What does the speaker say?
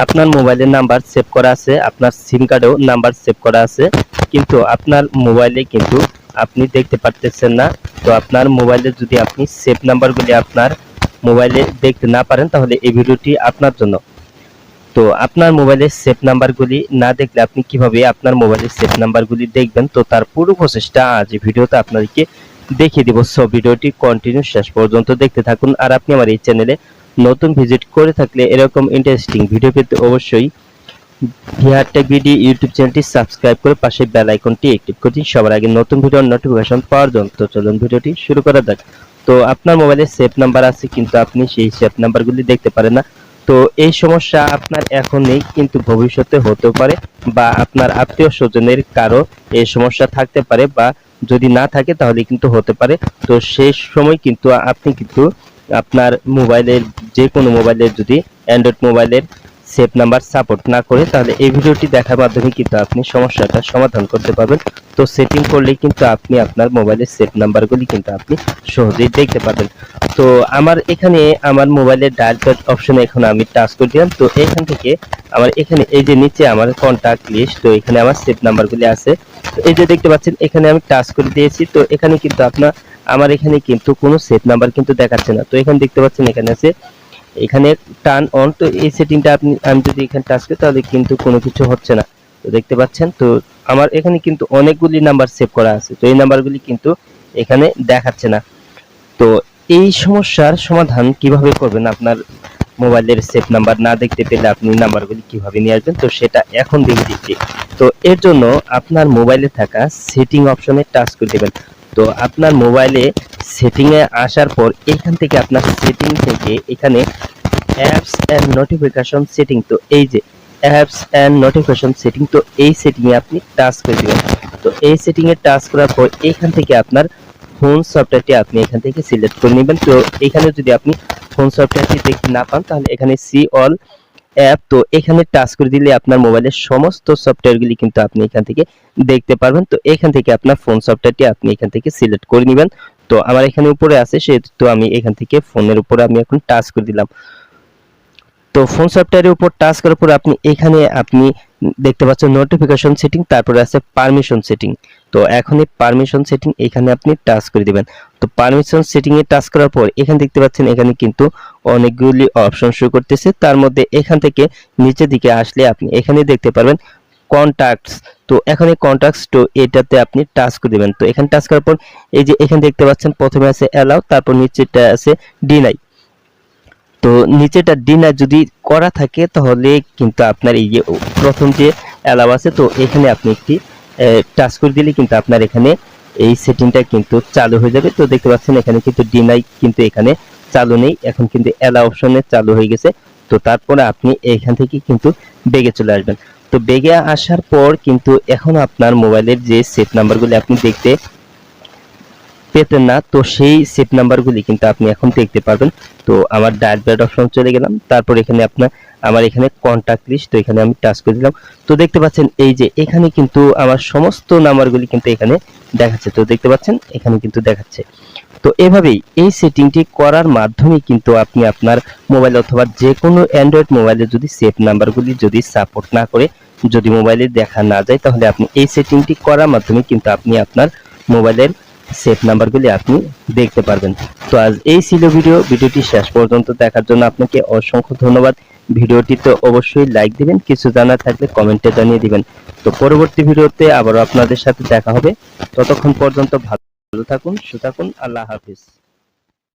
আপনার মোবাইলের number save করা আছে, আপনার সিম কার্ডেও নাম্বার সেভ করা আছে, কিন্তু আপনার মোবাইলে কিন্তু আপনি দেখতে পারতেছেন না। তো আপনার মোবাইলে যদি আপনি সেভ নাম্বারগুলি আপনার মোবাইলে দেখতে না পারেন, তাহলে এই ভিডিওটি আপনার জন্য। তো আপনার মোবাইলের সেভ নাম্বারগুলি না দেখলে আপনি কীভাবে আপনার মোবাইলের সেভ নাম্বারগুলি দেখবেন, তো তার পুরো প্রসেসটা আজ এই ভিডিওতে আপনাদেরকে দেখিয়ে দিব। সো ভিডিওটি কন্টিনিউ শেষ পর্যন্ত দেখতে থাকুন। আর আপনি আমার এই চ্যানেলে নতুন ভিজিট করে থাকলে এরকম ইন্টারেস্টিং ভিডিও পেতে অবশ্যই বিহার টেক ভিডি ইউটিউব চ্যানেলটি সাবস্ক্রাইব করে পাশে বেল আইকনটি অ্যাক্টিভ করে দিন। সবার আগে নতুন ভিডিওর নোটিফিকেশন পাওয়ার জন্য। তো চলুন ভিডিওটি শুরু করা যাক। তো আপনার মোবাইলে সেভ নাম্বার আছে কিন্তু আপনি সেই সেভ নাম্বারগুলি দেখতে পারেন না। তো এই সমস্যা আপনার এখন নেই, কিন্তু ভবিষ্যতে হতে পারে বা আপনার আত্মীয় স্বজনের কারও এই সমস্যা থাকতে পারে বা যদি না থাকে তাহলে কিন্তু হতে পারে। তো সেই সময় কিন্তু আপনি কিন্তু আপনার মোবাইলের যে কোনো মোবাইলের যদি অ্যান্ড্রয়েড মোবাইলের সেভ নাম্বার সাপোর্ট না করে, তাহলে এই ভিডিওটি দেখার মাধ্যমে কিন্তু আপনি সমস্যাটা সমাধান করতে পারবেন। তো সেটিং করলেই কিন্তু আপনি আপনার মোবাইলের সেভ নাম্বারগুলি কিন্তু আপনি সহজেই দেখতে পাবেন তো আমার এখানে আমার মোবাইলের ডায়াল প্যাড অপশনে এখন আমি টাচ করে দিলাম। তো এখান থেকে আমার এখানে এই যে নিচে আমার কন্টাক্ট লিস্ট তো এখানে আমার সেভ নাম্বারগুলি আছে। তো এই যে দেখতে পাচ্ছেন, এখানে আমি টাচ করে দিয়েছি। তো এখানে কিন্তু আপনার আমার এখানে কিন্তু কোনো সেভ নাম্বার কিন্তু দেখাচ্ছে না। তো এখানে দেখতে পাচ্ছেন এখানে আছে, এখানে টার্ন অন তো এই সেটিংটা আপনি, আমি যদি এখানে টাচ করি তাহলে কিন্তু কোনো কিছু হচ্ছে না। তো দেখতে পাচ্ছেন, তো আমার এখানে কিন্তু অনেকগুলি নাম্বার সেভ করা আছে, তো এই নাম্বারগুলি কিন্তু এখানে দেখাচ্ছে না। তো এই সমস্যার সমাধান কীভাবে করবেন আপনার মোবাইলের সেভ নাম্বার না দেখতে পেলে আপনি নাম্বারগুলি কীভাবে নিয়ে আসবেন? তো সেটা এখন দেখে দিচ্ছি। তো এর জন্য আপনার মোবাইলে থাকা সেটিং অপশনে টাচ করে দেবেন। তো আপনার মোবাইলে সেটিং এ আসার পর এখান থেকে আপনার সেটিং থেকে এখানে অ্যাপস এন্ড নোটিফিকেশন সেটিং তো এই যে অ্যাপস এন্ড নোটিফিকেশন সেটিং তো এই সেটিং এ আপনি টাচ করে দিবেন। তো এই সেটিং এ টাচ করার পর এখান থেকে আপনার ফোন সফটওয়্যারটি আপনি এখান থেকে সিলেক্ট করে নেবেন। তো এখানে যদি আপনি ফোন সফটওয়্যারটি দেখতে না পান, তাহলে এখানে সি অল অ্যাপ তো এখানে টাচ করে দিলে আপনার মোবাইলের সমস্ত সফটওয়্যারগুলি কিন্তু আপনি এখান থেকে দেখতে পারবেন। তো এখান থেকে আপনার ফোন সফটওয়্যারটি আপনি এখান থেকে সিলেক্ট করে নেবেন। তো আমার এখানে উপরে আছে, সেহেতু আমি এখান থেকে ফোনের উপরে আমি এখন টাচ করে দিলাম। তো ফোন সফটওয়্যারের উপর টাচ করার পর আপনি এখানে আপনি দেখতে পাচ্ছেন নোটিফিকেশন সেটিং তারপরে আছে পারমিশন সেটিং তো এখন এই পারমিশন সেটিং এখানে আপনি টাচ করে দিবেন। তো পারমিশন সেটিং এ টাচ করার পর এখানে দেখতে পাচ্ছেন এখানে কিন্তু অনেকগুলি অপশন শুরু করতেছে। তার মধ্যে এখান থেকে নিচের দিকে আসলে আপনি এখানে দেখতে পারবেন কন্টাক্টস তো এখানে কন্টাক্টস তো এটাতে আপনি টাচ করে দিবেন। তো এখানে টাচ করার পর এই যে এখানে দেখতে পাচ্ছেন প্রথমে আছে অ্যালাউ তারপর নিচেটা আছে ডিনাই তো নিচেটা ডিনার যদি করা থাকে তাহলে কিন্তু আপনার এই যে প্রথম যে অ্যালাউ আছে, তো এখানে আপনি একটি টাচ করে দিলে কিন্তু আপনার এখানে এই সেটিংটা কিন্তু চালু হয়ে যাবে। তো দেখতে পাচ্ছেন, এখানে কিন্তু ডিনাই কিন্তু এখানে চালু নেই। এখন কিন্তু অ্যালাউ অপশনে চালু হয়ে গেছে। তো তারপরে আপনি এখান থেকে কিন্তু বেগে চলে আসবেন। তো বেগে আসার পর কিন্তু এখন আপনার মোবাইলের যে সেট নাম্বারগুলি আপনি দেখতে পেতেন না, তো সেই সেট নাম্বারগুলি কিন্তু আপনি এখন দেখতে পারবেন। তো আমার ডায়াল প্যাড অপশন চলে গেলাম। তারপর এখানে আপনার আমার এখানে কন্টাক্ট লিস্ট তো এখানে আমি টাচ করে দিলাম। তো দেখতে পাচ্ছেন, এই যে এখানে কিন্তু আমার সমস্ত নাম্বারগুলি কিন্তু এখানে দেখাচ্ছে। তো দেখতে পাচ্ছেন, এখানে কিন্তু দেখাচ্ছে। তো এভাবেই এই সেটিংটি করার মাধ্যমে কিন্তু আপনি আপনার মোবাইল অথবা যে কোনো অ্যান্ড্রয়েড মোবাইলে যদি সেভ নাম্বারগুলি যদি সাপোর্ট না করে, যদি মোবাইলে দেখা না যায়, তাহলে আপনি এই সেটিংটি করার মাধ্যমে কিন্তু আপনি আপনার মোবাইলের সেভ নাম্বারগুলি আপনি দেখতে পারবেন। তো আজ এই ছিল ভিডিও। ভিডিওটি শেষ পর্যন্ত দেখার জন্য আপনাকে অসংখ্য ধন্যবাদ। ভিডিওটিতে অবশ্যই লাইক দিবেন, কিছু জানা থাকলে কমেন্টে জানিয়ে দিবেন। তো পরবর্তী ভিডিওতে আবারও আপনাদের সাথে দেখা হবে। ততক্ষণ পর্যন্ত ভালো থাকুন সুথাকুন আল্লাহ হাফিজ।